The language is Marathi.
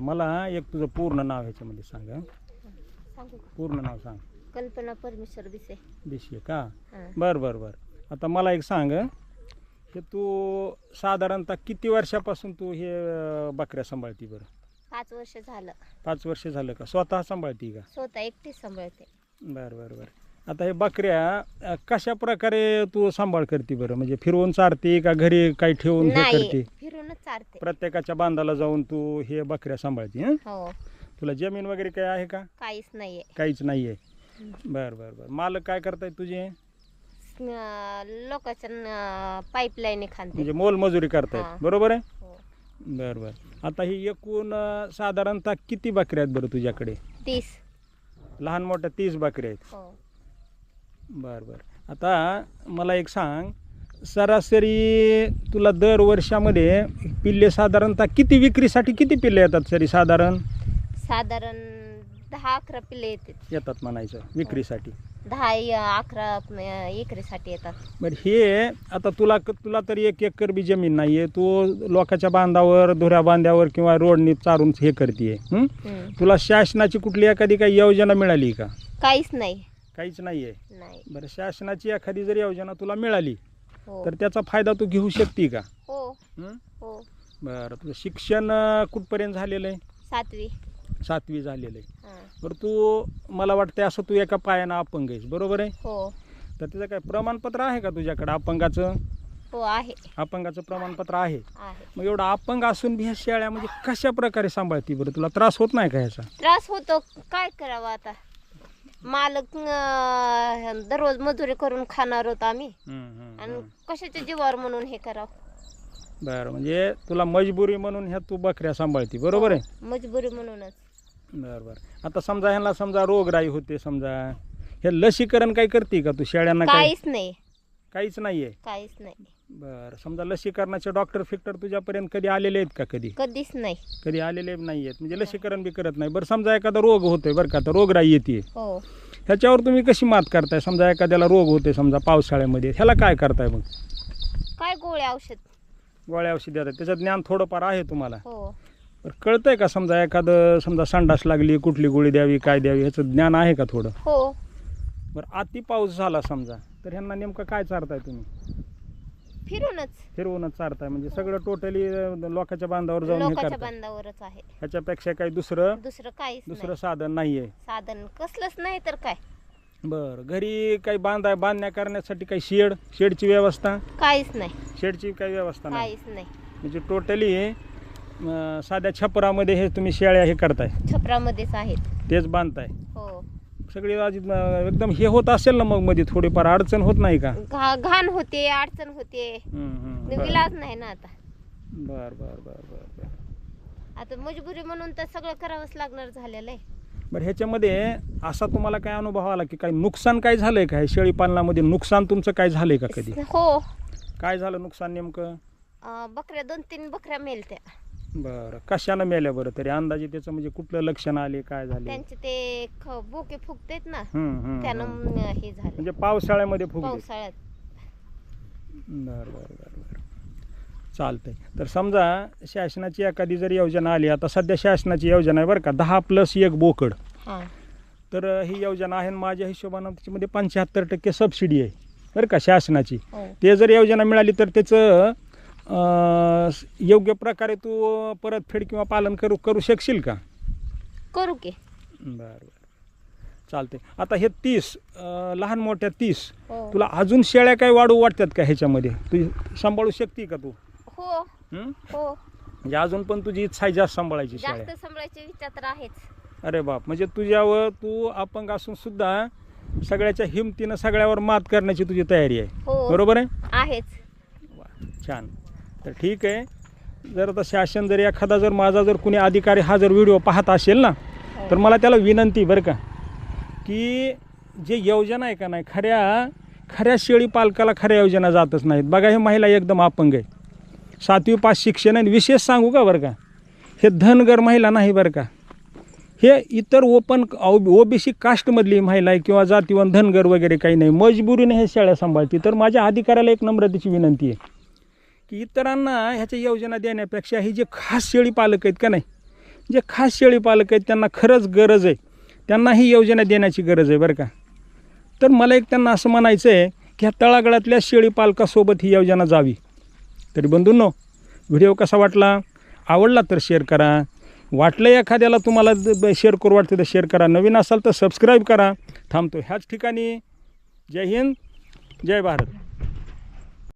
मला एक तुझं पूर्ण नाव ह्याच्यामध्ये सांग. हं. सांगू का? पूर्ण नाव सांग. कल्पना परमेश्वर दिशी आहे का? हा. बरं बरं बरं. आता मला एक सांग. हं. हे तू साधारणतः किती वर्षापासून तू हे अं, बकऱ्या सांभाळती बरं? पाच वर्ष झालं. पाच वर्ष झालं का? स्वतः सांभाळती का? स्वतः एकटीच सांभाळते. बरं बरं बरं. आता हे बकऱ्या अं, कशा प्रकारे तू सांभाळ करते बरं? म्हणजे फिरवून चारते का घरी काही ठेवून हे नाही. करते? प्रत्येकाच्या बांधाला जाऊन तू हे बकऱ्या सांभाळते हं? हो. तुला जमीन वगैरे काय आहे का? काहीच नाहीये. काहीच नाही आहे बरं बरं बरं. मालक काय करतायत तुझे? लोकांच्या पाईपलाईन खांदते म्हणजे मोलमजुरी हा. करतायत. बरोबर आहे? हो. बरं बरं. आता ही एकूण अं, साधारणतः किती बकऱ्या आहेत बरं तुझ्याकडे? तीस. लहान मोठ्या तीस बकऱ्या आहेत. हो. बरं बरं. आता मला एक सांग. सरासरी तुला दर वर्षामध्ये पिल्ले साधारणतः किती विक्रीसाठी किती पिल्ले येतात सरी? साधारण? साधारण दहा अकरा पिल्ले येते येतात म्हणायचं विक्रीसाठी. दहा य- अकरा एकरीसाठी येतात. बरं हे आता तुला तुला तरी एक एकर बी जमीन नाही आहे तू लोकांच्या बांधावर धुऱ्या बांध्यावर किंवा रोडनी चारून हे करते हम्म. तुला शासनाची कुठली एखादी काही योजना मिळाली का? काहीच नाही. काहीच नाही आहे नाही. बरं शासनाची एखादी जर योजना तुला मिळाली हो. तर त्याचा फायदा तू घेऊ शकते का? हो. हं? हो. बरं तुझं शिक्षण अं, कुठपर्यंत झालेलं आहे? सातवी. सातवी झालेलं आहे. हा. बरं तू मला वाटतं असं तू एका पायानं अपंग आहेस बरोबर आहे? हो. तर त्याचं काय प्रमाणपत्र आहे का तुझ्याकडं अपंगाचं? हो आहे. अपंगाचं प्रमाणपत्र आहे. आहे. मग एवढं अपंग असून बी ह्या शेळ्या म्हणजे कशा प्रकारे सांभाळती बरं? तुला त्रास होत नाही का ह्याचा? त्रास होतो. काय करावं आता? मालक अं, दररोज मजुरी करून खाणार होतो आम्ही. आणि कशाच्या जीवावर म्हणून हे करावं? बरं म्हणजे तुला मजबुरी म्हणून ह्या तू बकऱ्या सांभाळती बरोबर आहे? हो, मजबुरी म्हणूनच. बरं बरं. आता समजा ह्यांना समजा रोगराई होते समजा. हे लसीकरण काही करते का तू? शेळ्यांना काही? काहीच नाही. काहीच नाही आहे काहीच नाही. बरं समजा लसीकरणाचे डॉक्टर फिक्टर तुझ्यापर्यंत कधी आलेले आहेत का कधी? कधीच नाही. कधी आलेले नाही आहेत. म्हणजे लसीकरण बी करत नाही. बरं समजा एखादा रोग होतोय बरं का तर रोगराई येते. हो. ह्याच्यावर तुम्ही कशी मात करताय? समजा एखाद्याला रोग होते समजा पावसाळ्यामध्ये ह्याला काय करताय मग? काय गोळ्या औषध? गोळ्या औषध देतात त्याचं ज्ञान थोडंफार आहे तुम्हाला? हो. बरं कळतंय का समजा एखादं समजा संडास लागली कुठली गोळी द्यावी काय द्यावी ह्याचं ज्ञान आहे का थोडं? हो. बरं अति पाऊस झाला समजा तर ह्यांना नेमकं काय चारताय तुम्ही? फिरूनच. फिरवूनच चारताय. म्हणजे सगळं टोटली लोकांच्या बांधावर जाऊन हे लोकांच्या करताय. बांधावरच आहे. ह्याच्यापेक्षा काही दुसरं दुसरं काहीच दुसरं नाही साधन नाही आहे साधन कसलंच नाही तर काय? बरं घरी काही बांधाय बांधण्या करण्यासाठी काही शेड शेडची व्यवस्था? काहीच नाही. शेडची काही व्यवस्था नाही. काहीच नाही. म्हणजे टोटली साध्या छपरामध्ये हे तुम्ही शेळ्या हे करताय. छपरामध्येच आहेत. तेच बांधताय. सगळी आजी, एकदम हे होत असेल ना मग मध्ये थोडीफार अडचण होत नाही का? घा घाण होते अडचण होते. हम्म, विलाज नाही ना आता. बर बर बर बर बर. आता मजबुरी म्हणून तर सगळं करावंच लागणार झालेलं आहे बरं ह्याच्यामध्ये असा तुम्हाला काय अनुभव आला की काही नुकसान काय झालंय का? हे शेळी पालनामध्ये नुकसान तुमचं काय झालंय का कधी? हो. काय झालं नुकसान नेमकं? अं, बकऱ्या दोन तीन बकऱ्या मेलत्या. बरं. कशानं मेल्या बरं तरी? अंदाजे त्याचं म्हणजे कुठलं लक्षण आले काय झाले? त्यांचे ते ख- बोके फुगतेत ना. हम्म, हम्म, त्यानं हम्म. हे झालं. म्हणजे पावसाळ्यामध्ये फुगले. पावसाळ्यात. बरं बरं बरं बरं. चालतंय. तर समजा शासनाची एखादी जर योजना आली आता सध्या शासनाची योजना आहे बरं का दहा प्लस एक बोकड. हा. तर ही योजना आहे आणि माझ्या हिशोबानं त्याच्यामध्ये पंच्याहत्तर टक्के सबसिडी आहे बरं का शासनाची. हो. ते जर योजना मिळाली तर त्याचं योग्य प्रकारे तू परतफेड किंवा पालन करू करू शकशील का? करू की. बरं बरं. चालते आता हे तीस अं, लहान मोठ्या तीस हो. तुला अजून शेळ्या काय वाढू वाटतात का ह्याच्यामध्ये? तू सांभाळू शकते का तू? हो. हं? हो. म्हणजे अजून पण तुझी इच्छा आहे जास्त सांभाळायची शेळ्या. जास्त सांभाळायचे विचार तर आहेच. अरे बाप म्हणजे तुझ्यावर तू अपंग असून सुद्धा सगळ्याच्या हिमतीनं सगळ्यावर मात करण्याची तुझी तयारी आहे. हो. बरोबर आहे? आहेच. वा, छान. तर ठीक आहे. जर आता शासन जर एखादा जर माझा जर कुणी अधिकारी हा जर व्हिडिओ पाहत असेल ना तर मला त्याला विनंती बरं का की जे योजना आहे का नाही खऱ्या खऱ्या शेळी पालकाला खऱ्या योजना जातच नाहीत. बघा हे महिला एकदम अपंग आहे. सातवी पाच शिक्षण आहे आणि विशेष सांगू का बरं का हे धनगर महिला नाही बरं का. हे इतर ओपन ओ बी सी कास्टमधली महिला आहे किंवा जातीवन धनगर वगैरे काही नाही. मजबुरीने हे शेळ्या सांभाळते. तर माझ्या अधिकाऱ्याला एक नम्रतेची विनंती आहे. की इतरांना ह्याच्या योजना देण्यापेक्षा ही जे खास शेळी पालक आहेत का नाही जे खास शेळी पालक आहेत त्यांना खरंच गरज आहे. त्यांना ही योजना देण्याची गरज आहे बरं का. तर मला एक त्यांना असं म्हणायचं आहे की ह्या तळागळातल्या शेळी पालकासोबत ही योजना जावी. तरी बंधूंनो व्हिडिओ कसा वाटला? आवडला तर शेअर करा. वाटलं एखाद्याला तुम्हाला शेअर करू वाटतं तर शेअर करा. नवीन असाल तर सबस्क्राईब करा. थांबतो ह्याच ठिकाणी. जय हिंद. जय भारत.